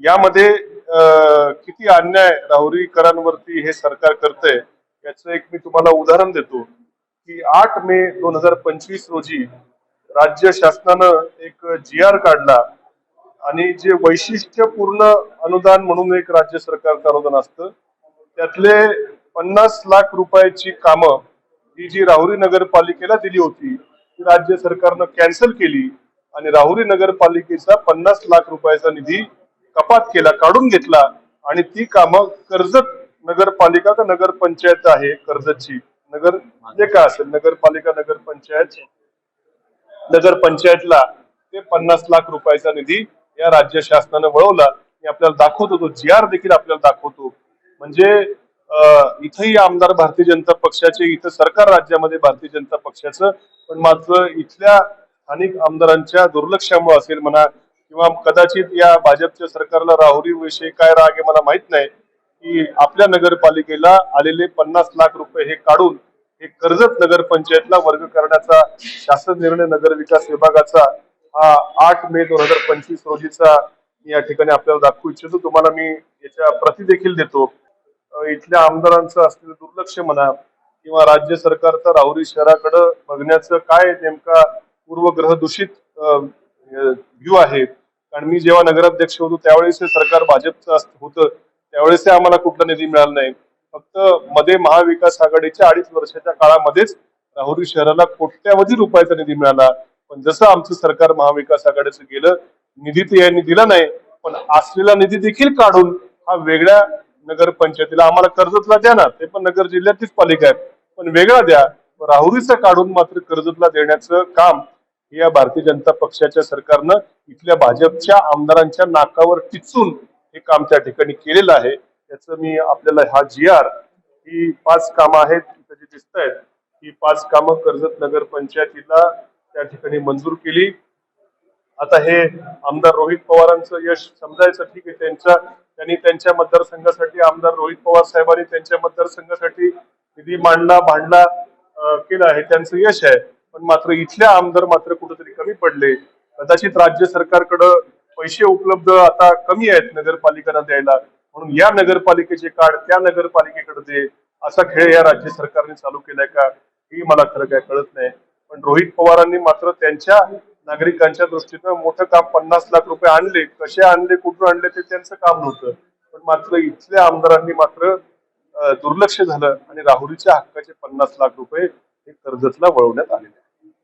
यामध्ये किती अन्याय राहुरीकरांवरती हे सरकार करतंय याचं एक मी तुम्हाला उदाहरण देतो. की आठ मे दोन हजार पंचवीस रोजी राज्य शासनानं एक जी आर काढला आणि जे वैशिष्ट्यपूर्ण अनुदान म्हणून एक राज्य सरकारचं अनुदान असतं त्यातले पन्नास लाख रुपयाची कामं ही जी राहुरी नगरपालिकेला दिली होती ती राज्य सरकारनं कॅन्सल केली आणि राहुरी नगरपालिकेचा पन्नास लाख रुपयाचा निधी कपात केला काढून घेतला आणि ती कामं कर्जत नगरपालिका का नगरपंचायत आहे कर्जतची? नगर जे काय असेल नगरपालिका नगरपंचायत नगरपंचायतला ते पन्नास लाख रुपयाचा निधी या राज्य शासनानं वळवला. मी आपल्याला दाखवतो तो जी आर देखील आपल्याला दाखवतो. म्हणजे अं, इथंही आमदार भारतीय जनता पक्षाचे इथं सरकार राज्यामध्ये भारतीय जनता पक्षाचं पण मात्र इथल्या स्थानिक आमदारांच्या दुर्लक्षामुळे असेल म्हणा किंवा कदाचित या भाजपच्या सरकारला राहुरी विषयी काय राग आहे मला माहीत नाही की आपल्या नगरपालिकेला आलेले पन्नास लाख रुपये हे काढून हे कर्जत नगरपंचायतला वर्ग करण्याचा शासन निर्णय नगर विकास विभागाचा हा आठ मे दोन हजार पंचवीस रोजीचा मी या ठिकाणी आपल्याला दाखवू इच्छितो. तुम्हाला मी याच्या प्रती देखील देतो. इथल्या आमदारांचं असलेलं दुर्लक्ष म्हणा किंवा राज्य सरकारचा राहुरी शहराकडे बघण्याचं काय नेमका पूर्वग्रह दूषित व्ह्यू आहे. कारण मी जेव्हा नगराध्यक्ष होतो त्यावेळेस हे सरकार भाजपचं होतं. त्यावेळेस हे आम्हाला कुठला निधी मिळाला नाही. फक्त मध्ये महाविकास आघाडीच्या अडीच वर्षाच्या काळामध्येच राहुरी शहराला कोट्यावधी रुपयाचा निधी मिळाला. पण जसं आमचं सरकार महाविकास आघाडीचं गेलं निधी तर यांनी दिला नाही पण असलेला निधी देखील काढून हा वेगळ्या नगरपंचायतीला आम्हाला कर्जतला द्या ना ते पण नगर जिल्ह्यातलीच पालिका आहे पण वेगळा द्या. राहुरीचा काढून मात्र कर्जतला देण्याचं काम या भारतीय जनता पक्षाच्या सरकारनं इथल्या भाजपच्या आमदारांच्या नाकावर टिचून हे काम त्या ठिकाणी केलेलं आहे. त्याचं मी आपल्याला हा जी आर ही पाच कामं आहेत इथं जे दिसत आहेत ही पाच कामं कर्जत नगर पंचायतीला त्या ठिकाणी मंजूर केली. आता हे आमदार रोहित पवारांचं यश समजायचं ठीक आहे त्यांच्या त्यांनी त्यांच्या मतदारसंघासाठी आमदार रोहित पवार साहेबांनी त्यांच्या मतदारसंघासाठी निधी मांडला भांडला केला हे त्यांचं यश आहे. पण मात्र इथल्या आमदार मात्र कुठेतरी कमी पडले. कदाचित राज्य सरकारकडं पैसे उपलब्ध आता कमी आहेत नगरपालिकांना द्यायला. म्हणून या नगरपालिकेचे कार्ड त्या नगरपालिकेकडे दे. असा खेळ या राज्य सरकारने चालू केलाय का हे मला खरं काय कळत नाही. पण रोहित पवारांनी मात्र त्यांच्या नागरिकांच्या दृष्टीनं मोठं काम पन्नास लाख रुपये आणले. कसे आणले कुठून आणले ते त्यांचं काम नव्हतं. पण मात्र इथल्या आमदारांनी मात्र दुर्लक्ष झालं आणि राहुरीच्या हक्काचे पन्नास लाख रुपये कर्जतला वळवण्यात आलेले आहे.